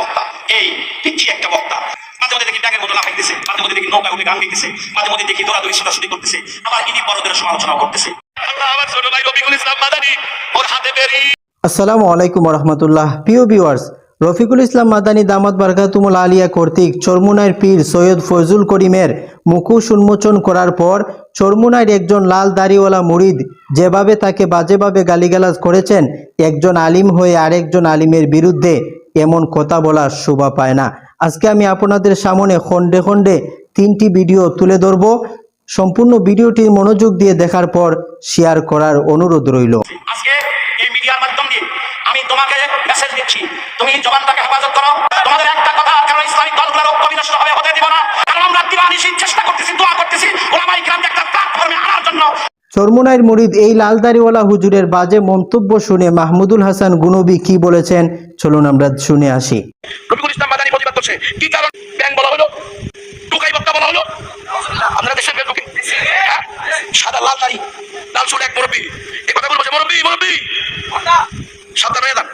বক্তা, এই একটা বক্তা। মাঝে মধ্যে দেখি ব্যাগের মতো মাঝে মধ্যে দেখি নৌকা উঠে গান গাইতেছে, মাঝে মধ্যে দেখি করতেছে, আবার ইনি বড়দের সমালোচনা করতেছে। আমার ছোট ভাই রবিকুল ইসলাম মাদানি, ওর হাতে বেরি আসসালামু আলাইকুম রহমতুল্লাহ প্রিয় ভিউয়ার্স, রফিকুল ইসলাম মাদানী দামাত বারকাতুমুল আলিয়া কর্তৃক চরমুনাইর পীর সৈয়দ ফজুল করিমের মুখোশ উন্মোচন করার পর চরমুনাইর একজন লাল দাড়িওয়ালা মুরিদ যেভাবে তাকে বাজেভাবে গালিগালাজ করেছেন, একজন আলিম হয়ে আরেকজন আলিমের বিরুদ্ধে এমন কথা বলার শোভা পায় না। আজকে আমি আপনাদের সামনে খণ্ডে খণ্ডে তিনটি ভিডিও তুলে ধরব। সম্পূর্ণ ভিডিওটি মনোযোগ দিয়ে দেখার পর শেয়ার করার অনুরোধ রইল। আমি তোমাকে মেসেজ দিচ্ছি। তুমি জবানটাকে হেফাজত করো। তোমাদের একটা কথা, কারণ ইসলামিক দলগুলোর হবে, হতে দিব না। কারণ আমরা চেষ্টা করতেছি, দোয়া করতেছি। একটা চরমুনাইর মুরিদ, এই লালদারিওয়ালা হুজুরের বাজে মন্তব্য শুনে মাহমুদুল হাসান গুনবি কি বলেছেন? চলুন আমরা শুনে আসি। হ্যাঁ? সাদা লাল দাড়ি লাল চুল এক মুরব্বী। এ কথা বলব মুরব্বী মুরব্বী। সাবধান যান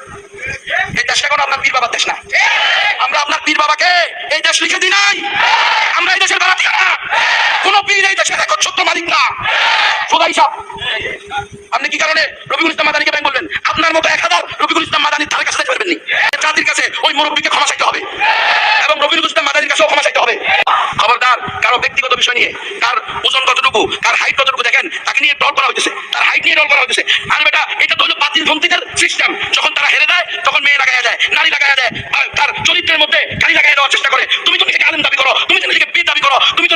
এই দেশটা কোনো আপনার পীর না। আমরা আপনার এই লিখে আমরা দেশের বাড়াতিয়া না। কোন পীর দেশের একচ্ছত্র মালিক না। আপনি কি কারণে রবিকুল ইসলাম মাদানিকে ব্যাংক বলবেন আপনার মতো এক হাজার রবিকুল ইসলাম মাদানির ধারে কাছে যেতে পারবেননি। কাছে ওই মুরব্বীকে ক্ষমা চাইতে হবে। এবং রবিকুল ইসলাম মাদানির কাছেও ক্ষমা চাইতে হবে। খবরদার, কারও ব্যক্তিগত বিষয় নিয়ে, কার ওজন কতটুকু, কার হাইট কতটুকু দেখেন, তাকে নিয়ে দল করা হইতেছে। তার হাইট নিয়ে দল করা হইতেছে। আর বেটা, এটা তো হলো বাতিল পন্থীদের সিস্টেম যখন তারা হেরে যায়, তখন মেয়ে লাগাইয়া যায়, নারী লাগাইয়া যায় তার চরিত্রের মধ্যে গাড়ি লাগাই দেওয়ার চেষ্টা করে। তুমি তো নিজেকে আলেম দাবি করো, তুমি তো নিজেকে বীর দাবি করো তুমি তো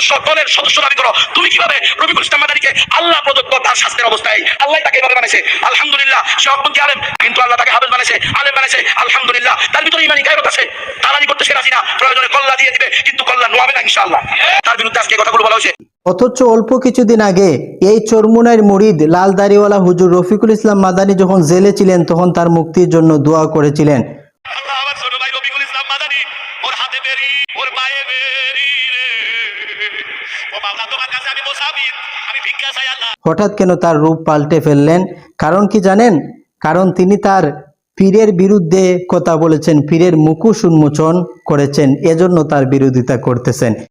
নিজেকে দলের সদস্য দাবি করো। তুমি কীভাবে রবিকুল ইসলাম মাদারিকে আল্লাহ প্রদত্ত তার শাস্তির অবস্থায় আল্লাহ তাকে এভাবে বানাইছে আলহামদুলিল্লাহ সে অপন্থী আলেম কিন্তু আল্লাহ তাকে হাবেজ বানাইছে আলেম বানাইছে আলহামদুলিল্লাহ তার ভিতরে ইমানি গায়রত আছে তারানি করতে সে রাজি না প্রয়োজনে কল্লা দিয়ে দিবে কিন্তু কল্লা নোয়াবে না ইনশাআল্লাহ। তার বিরুদ্ধে আজকে কথাগুলো বলা হয়েছে। অথচ অল্প কিছুদিন আগে এই চরমুনাইর মুরিদ লাল দাড়িওয়ালা হুজুর রফিকুল ইসলাম মাদানী যখন জেলে ছিলেন তখন তার মুক্তির জন্য দোয়া করেছিলেন। আল্লাহ আমার ছোট ভাই রবিকুল ইসলাম মাদানি ওর হাতে বেরি ওর পায়ে বেরি রে। হঠাৎ কেন তার রূপ পাল্টে ফেললেন? কারণ কি জানেন? কারণ তিনি তার পীরের বিরুদ্ধে কথা বলেছেন, পীরের মুকুশ উন্মোচন করেছেন, এজন্য তার বিরোধিতা করতেছেন।